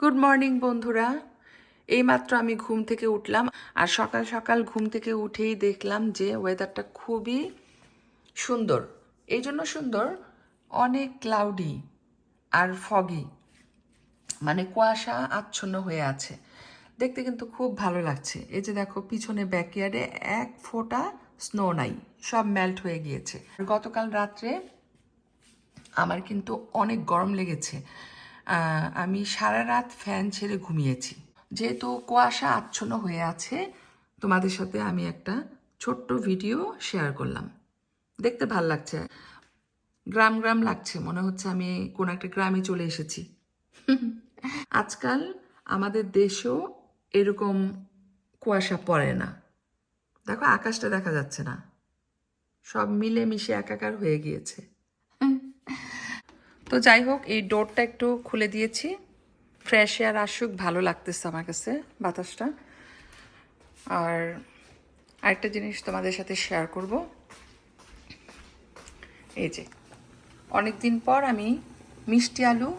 Good morning বন্ধুরা। এইমাত্র আমি ঘুম থেকে উঠলাম আর সকাল সকাল ঘুম থেকে উঠেই দেখলাম যে ওয়েদারটা খুবই সুন্দর। এই জন্য সুন্দর, অনেক ক্লাউডি আর ফগি মানে কুয়াশা আচ্ছন্ন হয়ে আছে। দেখতে কিন্তু খুব ভালো লাগছে। এই যে দেখো, পিছনে ব্যাকয়ার্ডে এক ফোঁটা স্নো নাই, সব মেল্ট হয়ে গিয়েছে। গতকাল রাত্রে আমার কিন্তু অনেক গরম লেগেছে। আমি সারা রাত ফ্যান ছেড়ে ঘুমিয়েছি। যেহেতু কুয়াশা আচ্ছন্ন হয়ে আছে, তোমাদের সাথে আমি একটা ছোট্ট ভিডিও শেয়ার করলাম। দেখতে ভালো লাগছে। গ্রাম গ্রাম লাগছে, মনে হচ্ছে আমি কোন একটা গ্রামে চলে এসেছি। আজকাল আমাদের দেশেও এরকম কুয়াশা পড়ে না। দেখো, আকাশটা দেখা যাচ্ছে না। সব মিলে মিশে একাকার হয়ে গিয়েছে। তো যাই হোক, এই ডোরটা একটু খুলে দিয়েছি। ফ্রেশ এয়ার আসুক, ভালো লাগতেছে আমার কাছে বাতাসটা। আর আরেকটা জিনিস তোমাদের সাথে শেয়ার করব। এই যে অনেক দিন পর আমি মিষ্টি আলু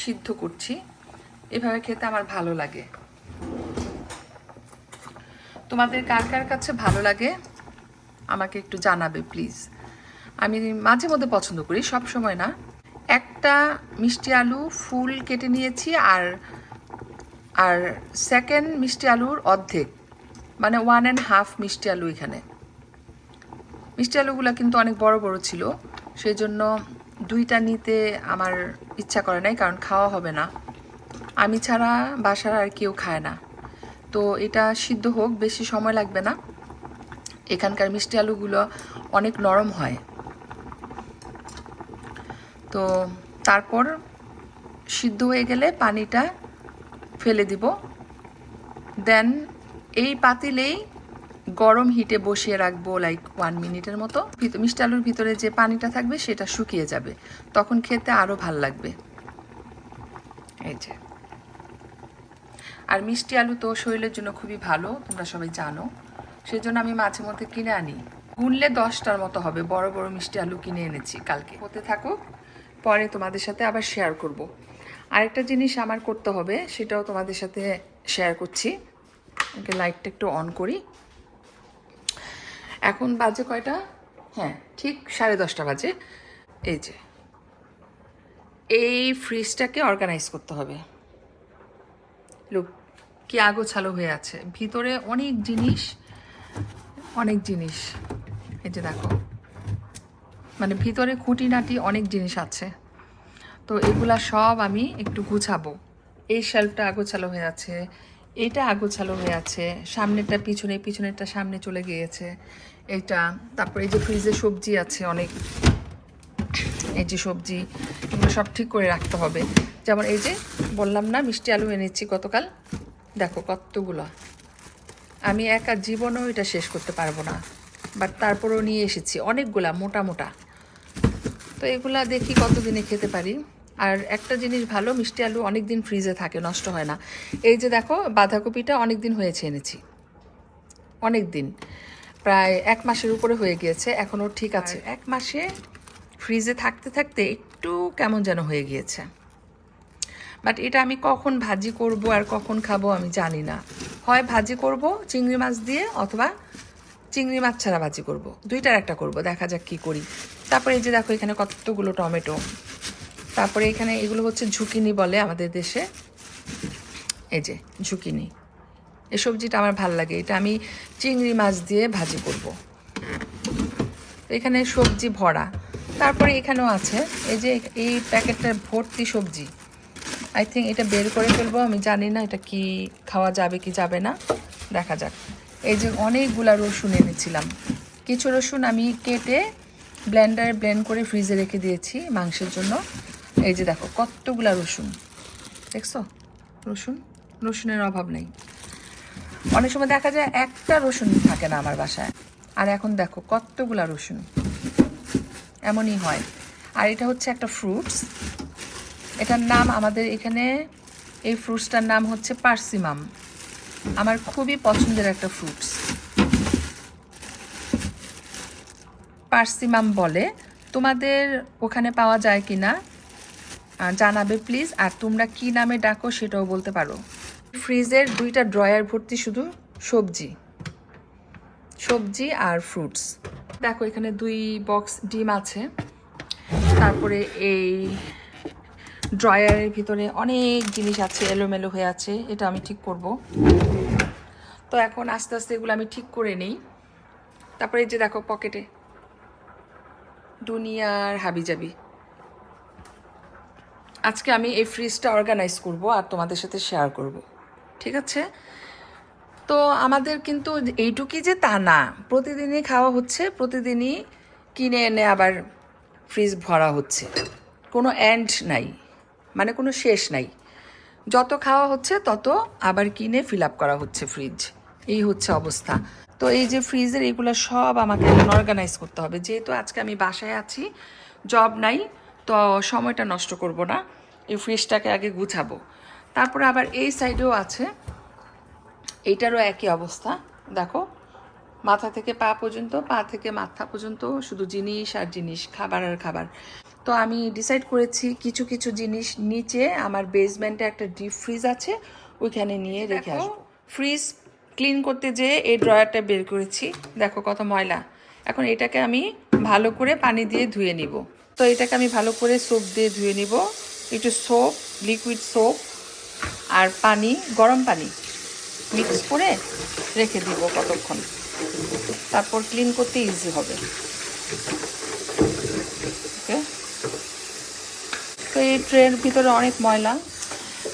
সিদ্ধ করছি। এভাবে খেতে আমার ভালো লাগে। তোমাদের কার কার কাছে ভালো লাগে, আমাকে একটু জানাবে প্লিজ আমি মাঝে মধ্যে পছন্দ করি সব সময় না। একটা মিষ্টি আলু ফুল কেটে নিয়েছি আর আর সেকেন্ড মিষ্টি আলুর অর্ধেক মানে ওয়ান অ্যান্ড হাফ মিষ্টি আলু এখানে। মিষ্টি আলুগুলো কিন্তু অনেক বড় বড় ছিল সেই জন্য দুইটা নিতে আমার ইচ্ছা করে নাই, কারণ খাওয়া হবে না। আমি ছাড়া বাসার আর কেউ খায় না। তো এটা সিদ্ধ হোক, বেশি সময় লাগবে না। এখানকার মিষ্টি আলুগুলো অনেক নরম হয়। তো তারপর সিদ্ধ হয়ে গেলে পানিটা ফেলে দিব। দেন এই পাতিলেই গরম হিটে বসিয়ে রাখব লাইক ওয়ান মিনিটের মতো। মিষ্টি আলুর ভিতরে যে পানিটা থাকবে সেটা শুকিয়ে যাবে। তখন খেতে আরও ভালো লাগবে। এই যে। আর মিষ্টি আলু তো শরীরের জন্য খুবই ভালো, তোমরা সবাই জানো। সেই জন্য আমি মাঝে মধ্যে কিনে আনি। গুনলে দশটার মতো হবে, বড় বড় মিষ্টি আলু কিনে এনেছি কালকে। হতে থাকুক। পরে তোমাদের সাথে আবার শেয়ার করব। আরেকটা জিনিস আমার করতে হবে, সেটাও তোমাদের সাথে শেয়ার করছি। ওকে লাইটটা একটু অন করি। এখন বাজে কয়টা? হ্যাঁ ঠিক সাড়ে দশটা বাজে। এই যে, এই ফ্রিজটাকে অর্গানাইজ করতে হবে। লোক কি আগোছালো হয়ে আছে। ভিতরে অনেক জিনিস অনেক জিনিস। এই যে দেখো। মানে ভিতরে খুঁটিনাটি অনেক জিনিস আছে। তো এগুলা সব আমি একটু গুছাবো। এই শেলফটা আগোছালো হয়ে আছে, এটা আগোছালো হয়ে আছে, সামনেরটা পিছনে, পিছনেরটা সামনে চলে গিয়েছে এটা তারপরে এই যে ফ্রিজে সবজি আছে অনেক, এই যে সবজি, এগুলো সব ঠিক করে রাখতে হবে। যেমন এই যে বললাম না, মিষ্টি আলু এনেছি গতকাল, দেখো কতগুলো। আমি একা জীবনেও এটা শেষ করতে পারব না বাট তারপরেও নিয়ে এসেছি, অনেকগুলা, মোটা মোটা। তো এগুলা দেখি কতদিনে খেতে পারি। আর একটা জিনিস ভালো মিষ্টি আলু অনেক দিন ফ্রিজে থাকে নষ্ট হয় না। এই যে দেখো বাঁধাকপিটা অনেক দিন হয়েছে এনেছি। অনেক দিন প্রায় এক মাসের উপরে হয়ে গিয়েছে এখনও ঠিক আছে। এক মাসে ফ্রিজে থাকতে থাকতে একটু কেমন যেন হয়ে গিয়েছে। বাট এটা আমি কখন ভাজি করব আর কখন খাব আমি জানি না। হয় ভাজি করব চিংড়ি মাছ দিয়ে অথবা চিংড়ি মাছ ছাড়া ভাজি করব। দুইটার একটা করব দেখা যাক কি করি। তারপরে এই যে দেখো, এখানে কতগুলো টমেটো। তারপরে এখানে এগুলো হচ্ছে ঝুঁকিনি বলে আমাদের দেশে। এই যে ঝুঁকিনি। এই সবজিটা আমার ভালো লাগে। এটা আমি চিংড়ি মাছ দিয়ে ভাজি করব। এখানে সবজি ভরা। তারপরে এখানেও আছে, এই যে এই প্যাকেটটা ভর্তি সবজি। আই থিঙ্ক এটা বের করে ফেলব, আমি জানি না এটা কি খাওয়া যাবে কি যাবে না। দেখা যাক। এই যে অনেকগুলা রসুন এনেছিলাম। কিছু রসুন আমি কেটে ব্লেন্ডারে ব্লেন্ড করে ফ্রিজে রেখে দিয়েছি মাংসের জন্য। এই যে দেখো, কতগুলা রসুন। দেখছ? রসুন? রসুনের অভাব নেই। অনেক সময় দেখা যায় একটা রসুন থাকে না আমার বাসায়। আর এখন দেখো, কতগুলা রসুন। এমনই হয়। আর এটা হচ্ছে একটা ফ্রুটস। এটার নাম আমাদের এখানে, এই ফ্রুটসটার নাম হচ্ছে পার্সিমাম। আমার খুবই পছন্দের একটা ফ্রুটস। পার্সিমাম বলে, তোমাদের ওখানে পাওয়া যায় কি না জানাবে প্লিজ আর তোমরা কি নামে ডাকো সেটাও বলতে পারো। ফ্রিজের দুইটা ড্রয়ার ভর্তি শুধু সবজি। সবজি আর ফ্রুটস দেখো, এখানে দুই বক্স ডিম আছে। তারপরে এই ড্রয়ারের ভিতরে অনেক জিনিস আছে, এলোমেলো হয়ে আছে। এটা আমি ঠিক করব। তো এখন আস্তে আস্তে এগুলো আমি ঠিক করে নিই। তারপরে যে দেখো পকেটে দুনিয়ার হাবি হাবিজাবি। আজকে আমি এই ফ্রিজটা অর্গানাইজ করব আর তোমাদের সাথে শেয়ার করব। ঠিক আছে? তো আমাদের কিন্তু এইটুকুই যে তা না। প্রতিদিনই খাওয়া হচ্ছে, প্রতিদিনই কিনে এনে আবার ফ্রিজ ভরা হচ্ছে। কোনো এন্ড নাই মানে কোনো শেষ নাই। যত খাওয়া হচ্ছে তত আবার কিনে ফিল আপ করা হচ্ছে ফ্রিজ এই হচ্ছে অবস্থা। তো এই যে ফ্রিজের এগুলো সব আমাকে এখন অর্গানাইজ করতে হবে। যেহেতু আজকে আমি বাসায় আছি জব নাই তো সময়টা নষ্ট করব না। এই ফ্রিজটাকে আগে গুছাবো। তারপরে আবার এই সাইডেও আছে। এইটারও একই অবস্থা। দেখো মাথা থেকে পা পর্যন্ত পা থেকে মাথা পর্যন্ত শুধু জিনিস আর জিনিস খাবার আর খাবার। তো আমি ডিসাইড করেছি কিছু কিছু জিনিস নিচে আমার বেসমেন্টে একটা ডিপ ফ্রিজ আছে ওইখানে নিয়ে রেখে আসব। ফ্রিজ ক্লিন করতে যেয়ে এই ড্রয়ারটা বের করেছি। দেখো কত ময়লা। এখন এটাকে আমি ভালো করে পানি দিয়ে ধুয়ে নিব। তো এটাকে আমি ভালো করে সোপ দিয়ে ধুয়ে নিব। একটু সোপ লিকুইড সোপ আর পানি, গরম পানি মিক্স করে রেখে দিব কতক্ষণ। তারপর ক্লিন করতে ইজি হবে। ওকে তো এই ট্রের ভিতরে অনেক ময়লা।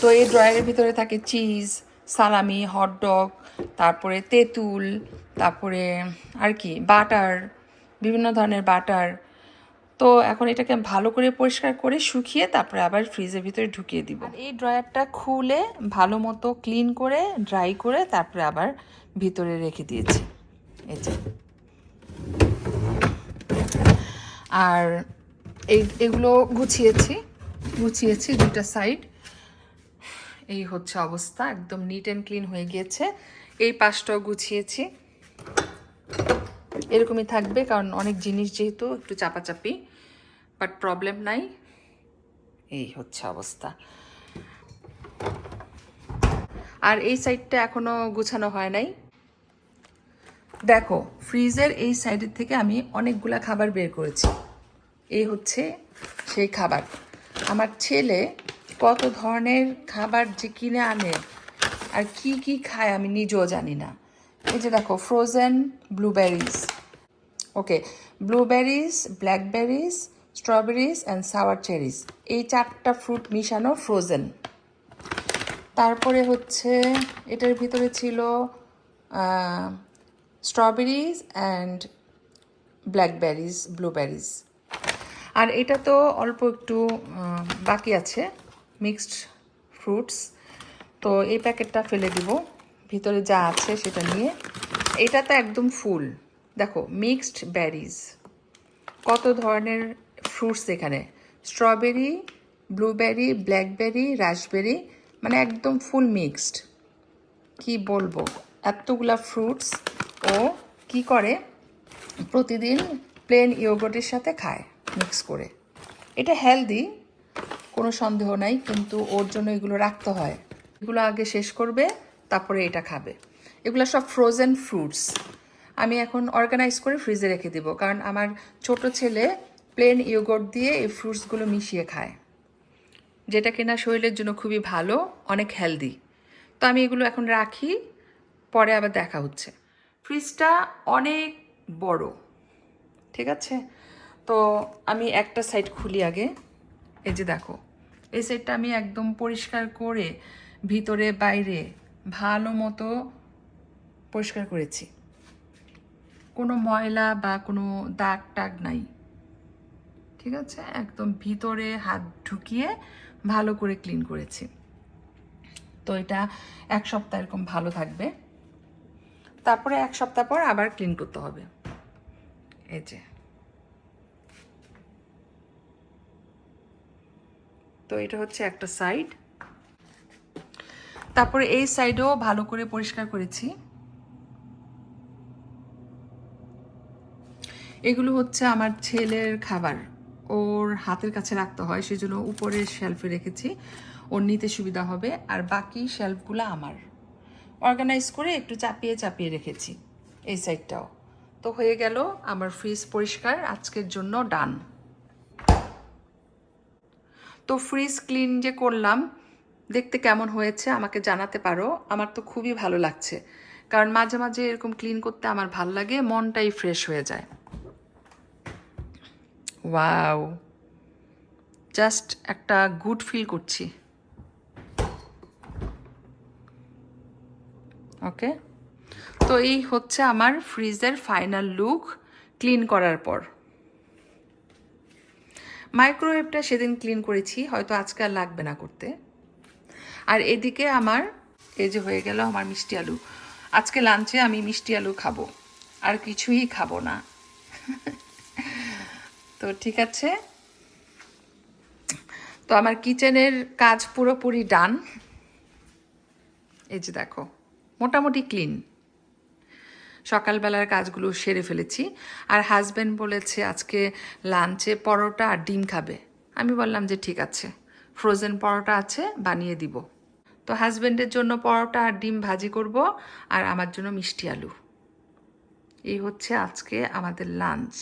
তো এই ড্রয়ারের ভিতরে থাকে চিজ সালামি হটডগ তারপরে তেঁতুল, তারপরে আর কি, বাটার, বিভিন্ন ধরনের বাটার। তো এখন এটাকে ভালো করে পরিষ্কার করে শুকিয়ে তারপরে আবার ফ্রিজের ভিতরে ঢুকিয়ে দিব। এই ড্রয়ারটা খুলে ভালো মতো ক্লিন করে ড্রাই করে তারপরে আবার ভিতরে রেখে দিয়েছি। এই আর এই, এগুলো গুছিয়েছি গুছিয়েছি দুটা সাইড এই হচ্ছে অবস্থা, একদম নিট অ্যান্ড ক্লিন হয়ে গিয়েছে। এই পাশটাও গুছিয়েছি। এরকমই থাকবে, কারণ অনেক জিনিস যেহেতু একটু চাপাচাপি বাট প্রবলেম নাই। এই হচ্ছে অবস্থা। আর এই সাইডটা এখনও গুছানো হয় নাই। দেখো ফ্রিজের এই সাইডের থেকে আমি অনেকগুলা খাবার বের করেছি। এই হচ্ছে সেই খাবার। আমার ছেলে কত ধরনের খাবার যে কিনে আনে আর কি কি খায় আমি নিজেও জানি না। এই যে দেখো frozen blueberries okay blueberries blackberries strawberries and sour cherries এই চারটা ফ্রুট মিশানো ফ্রোজেন তারপরে হচ্ছে এটার ভিতরে ছিল স্ট্রবেরিজ অ্যান্ড ব্ল্যাকবেরিজ ব্লুবেরিজ আর এটা তো অল্প একটু বাকি আছে। Mixed fruits. তো এই প্যাকেটটা ফেলে দিব। ভিতরে যা আছে সেটা নিয়ে। এটা তো একদম ফুল। দেখো, মিক্সড ব্যারিজ কত ধরনের ফ্রুটস এখানে? স্ট্রবেরি, ব্লুবেরি, ব্ল্যাকবেরি, রাসবেরি মানে একদম ফুল মিক্সড। কি বলব? এতগুলা ফ্রুটস। ও কি করে? প্রতিদিন প্লেন ইয়োগটের সাথে খায় মিক্স করে। এটা হেলদি। কোনো সন্দেহ নাই, কিন্তু ওর জন্য এগুলো রাখতে হয়। এগুলো আগে শেষ করবে, তারপরে এটা খাবে। এগুলো সব ফ্রোজেন ফ্রুটস আমি এখন অর্গানাইজ করে ফ্রিজে রেখে দেবো, কারণ আমার ছোট ছেলে প্লেন ইয়োগট দিয়ে এই ফ্রুটসগুলো মিশিয়ে খায়। যেটা কিনা শরীরের জন্য খুবই ভালো, অনেক হেলদি তো আমি এগুলো এখন রাখি, পরে আবার দেখা হচ্ছে। ফ্রিজটা অনেক বড়, ঠিক আছে? তো আমি একটা সাইড খুলি আগে। এই যে দেখো এই সেটটা আমি একদম পরিষ্কার করে ভিতরে, বাইরে ভালো মতো পরিষ্কার করেছি। কোনো ময়লা বা কোনো দাগ টাগ নাই। ঠিক আছে? একদম ভিতরে হাত ঢুকিয়ে ভালো করে ক্লিন করেছি। তো এটা এক সপ্তাহ এরকম ভালো থাকবে। তারপরে এক সপ্তাহ পর আবার ক্লিন করতে হবে। এই যে। তো এটা হচ্ছে একটা সাইড তারপরে এই সাইডও ভালো করে পরিষ্কার করেছি। এগুলো হচ্ছে আমার ছেলের খাবার। ওর হাতের কাছে রাখতে হয় সেই জন্য উপরের শেলফে রেখেছি। ওর নিতে সুবিধা হবে, আর বাকি শেলফগুলো আমার। অর্গানাইজ করে একটু চাপিয়ে চাপিয়ে রেখেছি এই সাইডটাও তো হয়ে গেল আমার ফ্রিজ পরিষ্কার, আজকের জন্য ডান তো ফ্রিজ ক্লিন যে করলাম, দেখতে কেমন হয়েছে আমাকে জানাতে পারো। আমার তো খুবই ভালো লাগছে। কারণ মাঝে মাঝে এরকম ক্লিন করতে আমার ভালো লাগে, মনটাই ফ্রেশ হয়ে যায়। ওয়াও জাস্ট একটা গুড ফিল করছি। ওকে তো এই হচ্ছে আমার ফ্রিজের ফাইনাল লুক ক্লিন করার পর। মাইক্রোওয়েভটা সেদিন ক্লিন করেছি, হয়তো আজকে আর লাগবে না করতে। আর এদিকে আমার, এই যে হয়ে গেল আমার মিষ্টি আলু। আজকে লাঞ্চে আমি মিষ্টি আলু খাব, আর কিছুই খাব না। তো ঠিক আছে। তো আমার কিচেনের কাজ পুরোপুরি ডান এই যে দেখো, মোটামুটি ক্লিন সকালবেলার কাজগুলো সেরে ফেলেছি। আর হাজব্যান্ড বলেছে আজকে লাঞ্চে পরোটা আর ডিম খাবে। আমি বললাম যে ঠিক আছে ফ্রোজেন পরোটা আছে, বানিয়ে দিব। তো হাজব্যান্ডের জন্য পরোটা আর ডিম ভাজি করব আর আমার জন্য মিষ্টি আলু। এই হচ্ছে আজকে আমাদের লাঞ্চ